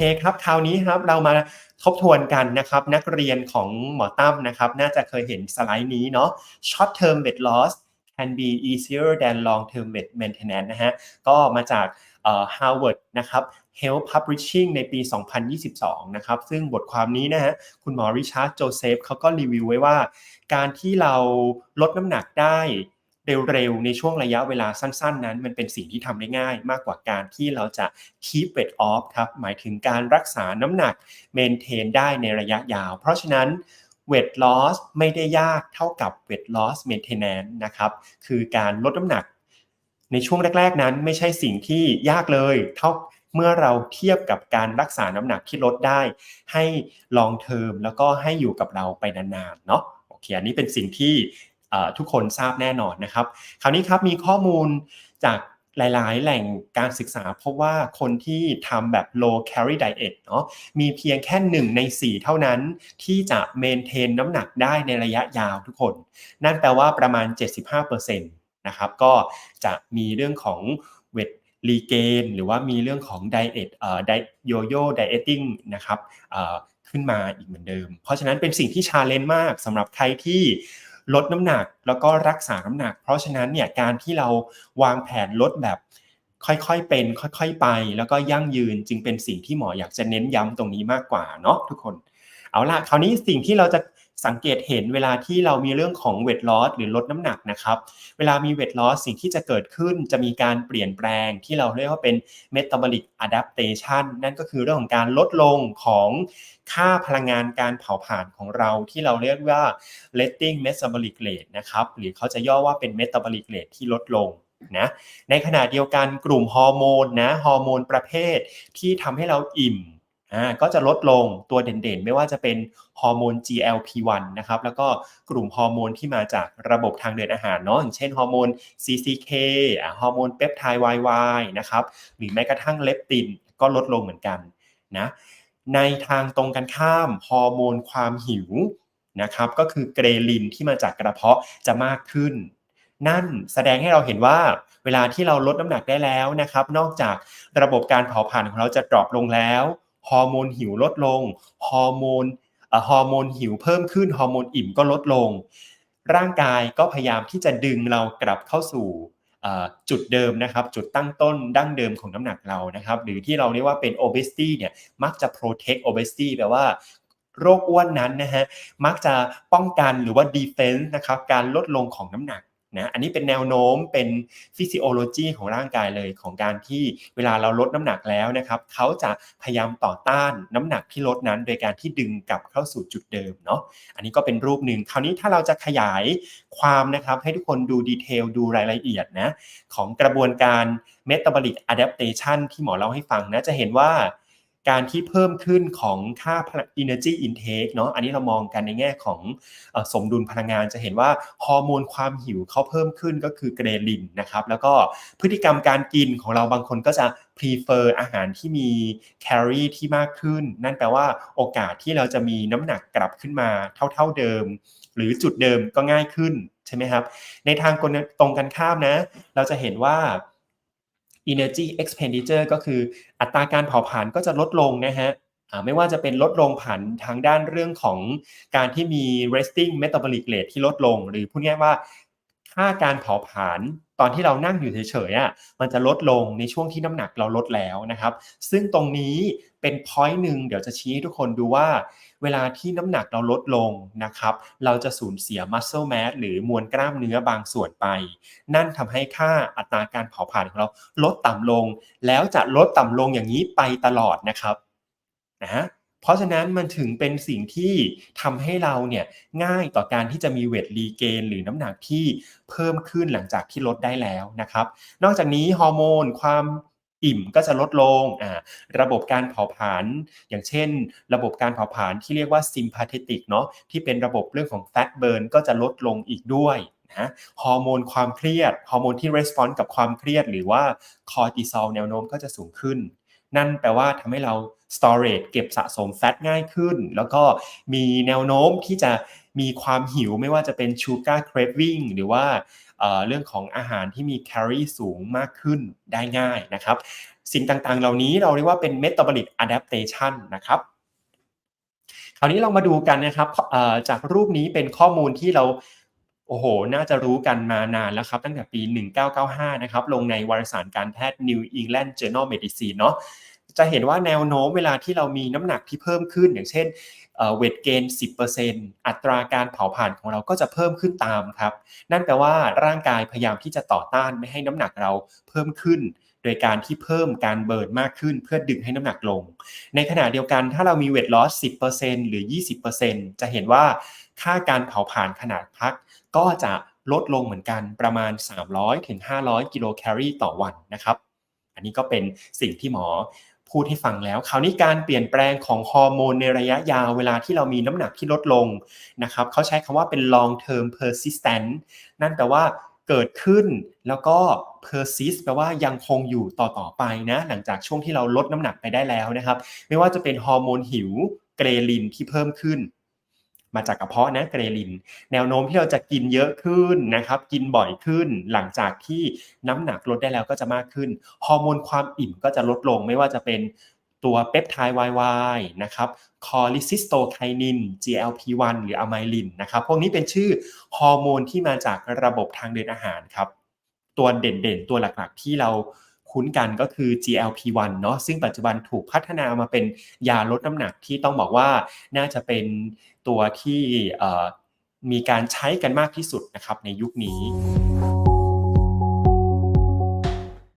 เคครับคราวนี้ครับเรามาทบทวนกันนะครับ นักเรียนของหมอตั้มนะครับ น่าจะเคยเห็นสไลด์นี้เนาะ short term weight loss can be easier than long term weight maintenance นะฮะก็มาจากเอ่อ Harvard นะครับ Health Publishing ในปี 2022 นะครับ ซึ่งบทความนี้นะฮะ คุณหมอริชาร์ดโจเซฟเขาก็รีวิวไว้ว่า การที่เราลดน้ำหนักได้ เร็วๆ ในช่วงระยะเวลาสั้นๆ นั้น มันเป็นสิ่งที่ทำได้ง่าย มากกว่าการที่เราจะ keep weight off ครับหมายถึงการรักษาน้ำหนัก maintain ได้ในระยะยาว เพราะฉะนั้น weight loss ไม่ได้ยากเท่ากับ weight loss maintenance นะครับคือการลดน้ำหนัก ในช่วงแรก ๆ นั้นไม่ใช่สิ่งที่ยากเลยเท่าเมื่อเราเทียบกับการรักษาน้ำหนักที่ลดได้ ให้ long term แล้วก็ให้อยู่กับเราไปนานๆเนาะโอเคอันนี้เป็นสิ่งที่ ทุกคนทราบแน่นอนนะครับ คราวนี้ครับมีข้อมูลจากหลาย ๆ แหล่งการศึกษาพบว่าคนที่ทำแบบ low calorie diet เนาะมีเพียงแค่ 1 ใน 4 เท่านั้น ที่จะ maintain น้ำหนักได้ในระยะยาวทุกคน นั่นแปลว่าประมาณ 75%นะครับก็จะมีเรื่องของ weight regain หรือว่ามีเรื่องของ diet เอ่อ yo-yo dieting นะครับขึ้นมาอีกเหมือนเดิม เพราะฉะนั้นเป็นสิ่งที่ชาเลนจ์มากสำหรับใครที่ ลดน้ำหนักแล้วก็รักษาน้ำหนัก เพราะฉะนั้นเนี่ยการที่เราวางแผนลดแบบค่อยๆเป็น ค่อยๆไป แล้วก็ยั่งยืนจึงเป็นสิ่งที่หมออยากจะเน้นย้ำตรงนี้มากกว่าเนาะทุกคน เอาละคราวนี้สิ่งที่เราจะ สังเกตเห็นเวลาที่เรามีเรื่องของเวทลอสหรือลดน้ำหนักนะครับ เวลามีเวทลอสสิ่งที่จะเกิดขึ้นจะมีการเปลี่ยนแปลงที่เราเรียกว่าเป็น metabolic adaptation นั่นก็คือเรื่องของการลดลงของค่าพลังงานการเผาผลาญของเราที่เราเรียกว่า resting metabolic rate นะครับ หรือเขาจะย่อว่าเป็น metabolic rate ที่ลดลงนะในขณะเดียวกันกลุ่มฮอร์โมนนะฮอร์โมนประเภทที่ทำให้เราอิ่ม อ่าก็จะลดลงตัวเด่นๆ ไม่ว่าจะเป็นฮอร์โมน GLP-1 นะครับแล้วก็กลุ่มฮอร์โมนที่มาจากระบบทางเดินอาหารเนาะอย่างเช่นฮอร์โมน CCK ฮอร์โมนเปปไทด์ YY นะครับหรือแม้กระทั่งเลปตินก็ลดลงเหมือนกันนะในทางตรงกันข้ามฮอร์โมนความหิวนะครับก็คือเกรลินที่มาจากกระเพาะจะมากขึ้น นั่นแสดงให้เราเห็นว่าเวลาที่เราลดน้ำหนักได้แล้วนะครับ นอกจากระบบการเผาผลาญของเราจะดรอปลงแล้ว ฮอร์โมนหิวลดลงฮอร์โมนฮอร์โมนหิวเพิ่มขึ้นฮอร์โมนอิ่มก็ลดลง ร่างกายก็พยายามที่จะดึงเรากลับเข้าสู่จุดเดิมนะครับ จุดตั้งต้นดั้งเดิมของน้ำหนักเรานะครับ หรือที่เราเรียกว่าเป็น obesity เนี่ยมักจะ protect obesity แปลว่าโรคอ้วนนั้นนะฮะมักจะป้องกันหรือว่า defense นะครับการลดลงของน้ำหนัก นะอันนี้เป็นแนวโน้มเป็นฟิสิโอโลจีของร่างกายเลยของการที่เวลาเราลดน้ำหนักแล้วนะครับเขาจะพยายามต่อต้านน้ำหนักที่ลดนั้น โดยการที่ดึงกลับเข้าสู่จุดเดิมเนาะอันนี้ก็เป็นรูปหนึ่งคราวนี้ถ้าเราจะขยายความนะครับให้ทุกคนดูดีเทลดูรายละเอียดนะของกระบวนการ metabolic adaptation ที่หมอเล่าให้ฟังนะจะเห็นว่า การที่เพิ่มขึ้นของค่า energy intake เนาะอันนี้เรามองกันในแง่ของสมดุลพลังงานจะเห็นว่าฮอร์โมนความหิวเขาเพิ่มขึ้นก็คือเกรลินนะครับแล้วก็พฤติกรรมการกินของเราบางคนก็จะ prefer อาหารที่มีแคลอรี่ที่มากขึ้น นั่นแปลว่าโอกาสที่เราจะมีน้ำหนักกลับขึ้นมาเท่าๆเดิม หรือจุดเดิมก็ง่ายขึ้นใช่ไหมครับ ในทางตรงกันข้ามนะ เราจะเห็นว่า energy expenditure ก็คืออัตราการเผาผลาญก็จะลดลงนะฮะไม่ว่าจะเป็นลดลงผันทางด้านเรื่องของการที่มี resting metabolic rate ที่ลดลง หรือพูดง่ายว่า ค่าการเผาผลาญตอนที่เรานั่งอยู่เฉยๆอะมันจะลดลงในช่วงที่น้ำหนักเราลดแล้วนะครับ ซึ่งตรงนี้เป็น point หนึ่งเดี๋ยวจะชี้ให้ทุกคนดูว่า เวลาที่น้ำหนักเราลดลงนะครับ เราจะสูญเสีย muscle mass หรือมวลกล้ามเนื้อบางส่วนไป นั่นทำให้ค่าอัตราการเผาผลาญของเราลดต่ำลง แล้วจะลดต่ำลงอย่างนี้ไปตลอดนะครับนะ เพราะฉะนั้นมันถึงเป็นสิ่งที่ทำให้เราเนี่ยง่ายต่อการที่จะมีเวทรีเกนหรือน้ำหนักที่เพิ่มขึ้นหลังจากที่ลดได้แล้วนะครับ นอกจากนี้ฮอร์โมนความอิ่มก็จะลดลงอ่าระบบการเผาผลาญอย่างเช่น ระบบการเผาผลาญที่เรียกว่าซิมพาเทติกเนาะที่เป็นระบบเรื่องของแฟตเบิร์นก็จะลดลงอีกด้วยนะฮอร์โมนความเครียดฮอร์โมนที่รีสปอนส์กับความเครียด หรือว่าคอร์ติซอลแนวโน้มก็จะสูงขึ้น นั่นแปลว่าทำให้เรา storage เก็บสะสมแฟตง่ายขึ้น แล้วก็มีแนวโน้มที่จะมีความหิวไม่ว่าจะเป็น sugar craving หรือว่าเรื่องของอาหารที่มีแคลอรี่สูงมากขึ้นได้ง่ายนะครับ สิ่งต่างๆ เหล่านี้เราเรียกว่าเป็น metabolic adaptation นะครับคราวนี้เรามาดูกันนะครับจากรูปนี้เป็นข้อมูลที่เรา โอ้โห น่าจะรู้กันมานานแล้วครับ ตั้งแต่ปี 1995 นะครับ ลงในวารสารการแพทย์ New England Journal Medicine เนาะจะเห็นว่าแนวโน้มเวลาที่เรามีน้ำหนักที่เพิ่มขึ้น อย่างเช่นเวทเกณฑ์10%อัตราการเผาผลาญของเราก็จะเพิ่มขึ้นตามครับ นั่นแปลว่าร่างกายพยายามที่จะต่อต้านไม่ให้น้ำหนักเราเพิ่มขึ้น โดยการที่เพิ่มการเบิร์นมากขึ้น เพื่อดึงให้น้ำหนักลง ในขณะเดียวกันถ้าเรามีเวทลอส10%หรือ 20%จะเห็นว่า ค่าการเผาผลาญขนาดพัก ก็จะลดลงเหมือนกันประมาณ 300ถึง500กิโลแคลอรี่ต่อวันนะครับ อันนี้ก็เป็นสิ่งที่หมอพูดให้ฟังแล้ว คราวนี้การเปลี่ยนแปลงของฮอร์โมนในระยะยาวเวลาที่เรามีน้ำหนักที่ลดลงนะครับเขาใช้คำว่าเป็น long term persistent นั่นแปลว่าเกิดขึ้นแล้วก็ persist แปลว่ายังคงอยู่ต่อต่อไปนะ หลังจากช่วงที่เราลดน้ำหนักไปได้แล้วนะครับ ไม่ว่าจะเป็นฮอร์โมนหิว เกรลินที่เพิ่มขึ้น มาจากกระเพาะนะเกรลิน แนวโน้มที่เราจะกินเยอะขึ้นนะครับกินบ่อยขึ้น หลังจากที่น้ำหนักลดได้แล้วก็จะมากขึ้น ฮอร์โมนความอิ่มก็จะลดลงไม่ว่าจะเป็นตัวเปปไทด์ YY นะครับคอลิซิสโตไคนิน GLP-1 หรืออะไมลินนะครับ พวกนี้เป็นชื่อฮอร์โมนที่มาจากระบบทางเดินอาหารครับ ตัวเด่นๆ ตัวหลักๆ ที่เรา คุ้นกันก็คือ GLP-1 เนาะซึ่งปัจจุบันถูกพัฒนามาเป็นยาลดน้ำหนักที่ต้องบอกว่าน่าจะเป็นตัวที่มีการใช้กันมากที่สุดนะครับในยุคนี้